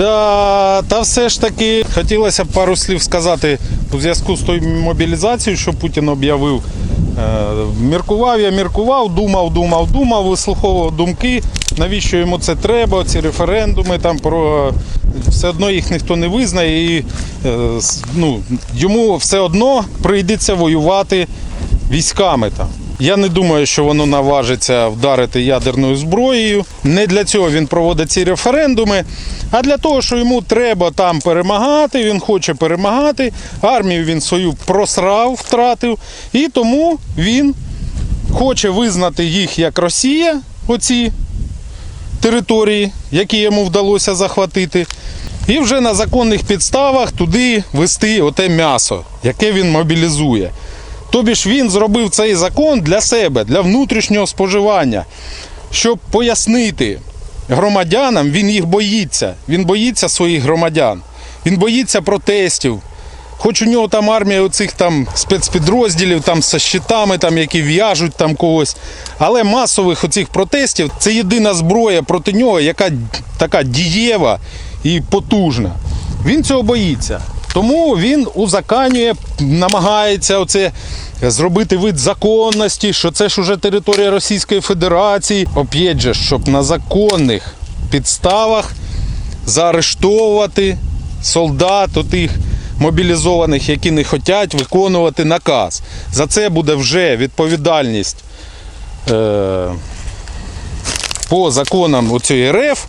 Да, та все ж таки хотілося б пару слів сказати у зв'язку з тою мобілізацією, що Путін об'явив. Е, Міркував я, міркував, думав, думав, думав, вислуховував думки, навіщо йому це треба, ці референдуми там про все одно їх ніхто не визнає, і е, ну, йому все одно прийдеться воювати військами там. Я не думаю, що воно наважиться вдарити ядерною зброєю. Не для цього він проводить ці референдуми, а для того, що йому треба там перемагати. Він хоче перемагати. Армію він свою просрав, втратив, і тому він хоче визнати їх як Росія, оці території, які йому вдалося захватити. І вже на законних підставах туди вести оте м'ясо, яке він мобілізує. Тобі ж він зробив цей закон для себе, для внутрішнього споживання, щоб пояснити громадянам, він їх боїться. Він боїться своїх громадян. Він боїться протестів. Хоч у нього там армія оцих там спецпідрозділів там з щитами, там, які в'яжуть там когось. Але масових оцих протестів це єдина зброя проти нього, яка така дієва і потужна. Він цього боїться. Тому він узаканює, намагається оце зробити вид законності, що це ж уже територія Російської Федерації. Оп'ять щоб на законних підставах заарештовувати солдат отих мобілізованих, які не хочуть виконувати наказ. За це буде вже відповідальність е, по законам оцієї РФ,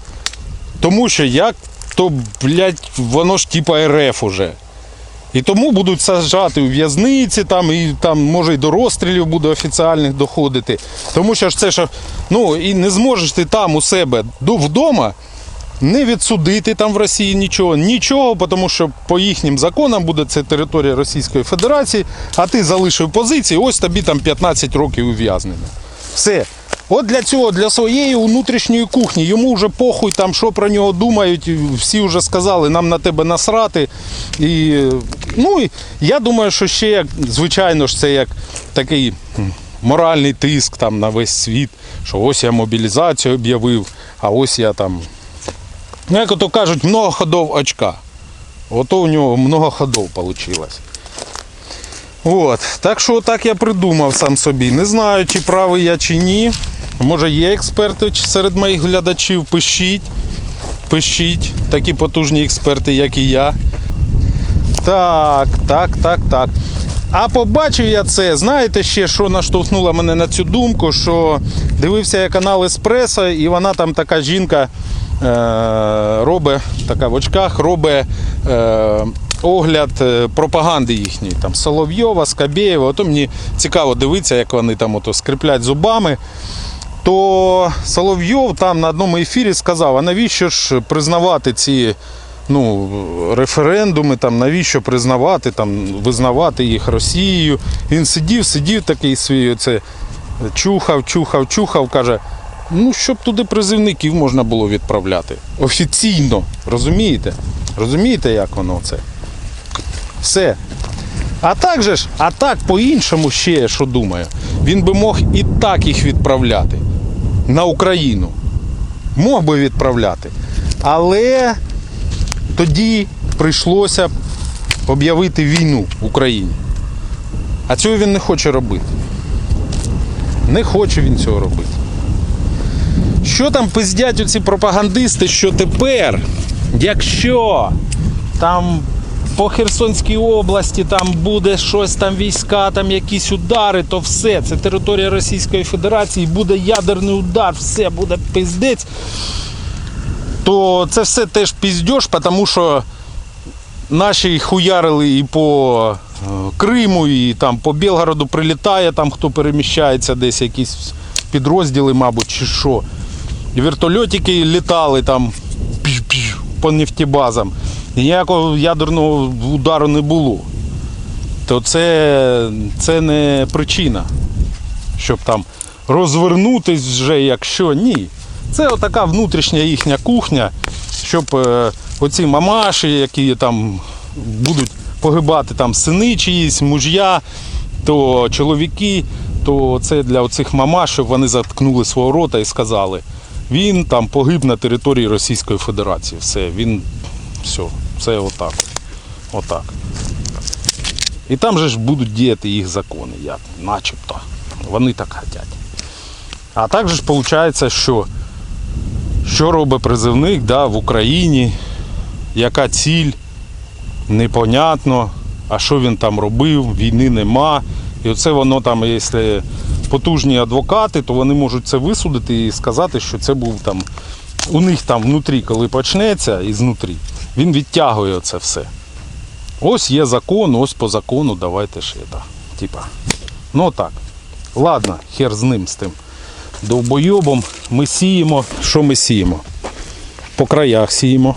тому що як то, блядь, воно ж типа РФ уже. І тому будуть саджати у в'язниці, там, і там, може, і до розстрілів буде офіціальних доходити. Тому що ж це що, ну, і не зможеш ти там у себе вдома не відсудити там в Росії нічого, нічого, тому що по їхнім законам буде це територія Російської Федерації, а ти залишив позиції, ось тобі там 15 років ув'язнення. Все. От для цього, для своєї внутрішньої кухні, йому вже похуй, там, що про нього думають, всі вже сказали, нам на тебе насрати. І, ну, і я думаю, що ще, як, звичайно ж, це як такий моральний тиск там, на весь світ, що ось я мобілізацію об'явив, а ось я там Ну, як ото кажуть, много ходов очка. Ото у нього много ходов вийшло. От. Так що так я придумав сам собі. Не знаю, чи правий я чи ні. Може є експерти серед моїх глядачів. Пишіть. Пишіть. Такі потужні експерти, як і я. Так, так, так, так. А побачив я це, знаєте ще, що наштовхнуло мене на цю думку, що дивився я канал Еспресо, і вона там така жінка е, робить, така в очках, робить е, огляд е, пропаганди їхньої. Там Соловйова, Скабєєва. Ото мені цікаво дивитися, як вони там ото скріплять зубами. То Соловйов там на одному ефірі сказав, а навіщо ж признавати ці ну, референдуми, там, навіщо признавати, там, визнавати їх Росією. Він сидів, сидів такий свій, оце, чухав, чухав, чухав, каже, ну, щоб туди призивників можна було відправляти. Офіційно. Розумієте? Розумієте, як воно це? Все. А так же ж, а так по-іншому ще що думаю. Він би мог і так їх відправляти на Україну. Мог би відправляти. Але тоді прийшлося б об'явити війну Україні. А цього він не хоче робити. Не хоче він цього робити. Що там пиздять оці пропагандисти, що тепер, якщо там по Херсонській області там буде щось там війська, там якісь удари, то все, це територія Російської Федерації, буде ядерний удар, все буде пиздець, то це все теж піздьош, тому що наші хуярили і по е, Криму, і там по Білгороду прилітає, там хто переміщається, десь якісь підрозділи, мабуть, чи що. Вертольотики літали там по нефтебазам. Ніякого ядерного удару не було. То це, це не причина, щоб там розвернутись вже, якщо ні. Це отака внутрішня їхня кухня, щоб е, оці мамаші, які там будуть погибати там сини чиїсь, муж'я, то чоловіки, то це для оцих мамаш, щоб вони заткнули свого рота і сказали, він там погиб на території Російської Федерації. Все, він все, все отак. Отак. І там же ж будуть діяти їх закони, як, начебто. Вони так хочуть. А також ж виходить, що, що робить призивник да, в Україні, яка ціль, непонятно, а що він там робив, війни нема. І оце воно там, якщо потужні адвокати, то вони можуть це висудити і сказати, що це був там у них там внутрі, коли почнеться, і знутрі, він відтягує це все. Ось є закон, ось по закону, давайте ж это. Типа. Ну так. Ладно, хер з ним з тим. Довбойобом ми сіємо. Що ми сіємо? По краях сіємо.